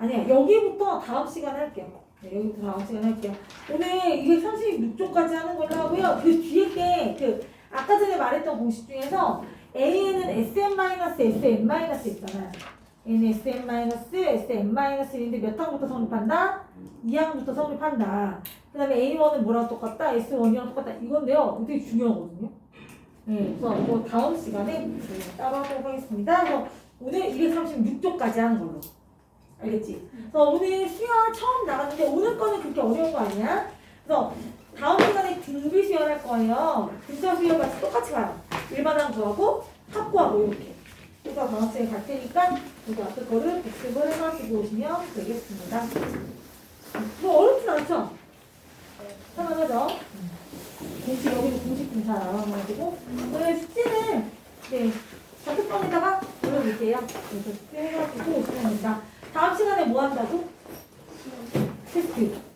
아니야 여기부터 다음 시간에 할게요. 네, 여기부터 다음 시간에 할게요. 오늘 236조까지 하는 걸로 하고요. 그 뒤에 게 그 아까 전에 말했던 공식 중에서 A는 Sn-SM- 있잖아요. N SM-SM-인데 몇 항부터 성립한다? 2항부터 성립한다. 그 다음에 A1은 뭐랑 똑같다? S1이랑 똑같다. 이건데요. 되게 중요하거든요. 네, 그래서 이거 다음 시간에 네, 따로 하도록 하겠습니다. 그래서 오늘 236조까지 하는 걸로. 알겠지? 그래서 오늘 수연 처음 나갔는데 오늘 거는 그렇게 어려운 거 아니야? 그래서 다음 시간에 등비 수연 할 거예요. 등차 수연 같이 똑같이 가요. 일반항 구하고 합구하고 이렇게. 그래서 다음 시간에 갈 테니까 여기 앞에 거를 복습을 해가지고 오시면 되겠습니다. 뭐 어렵진 않죠? 편안하죠? 공식 여기도 공식 등차 나와가지고 오늘 숙제는 네 자습방에다가 올려볼게요. 그래서 해가지고 오시면 됩니다. 다음 시간에 뭐 한다고? 테스트.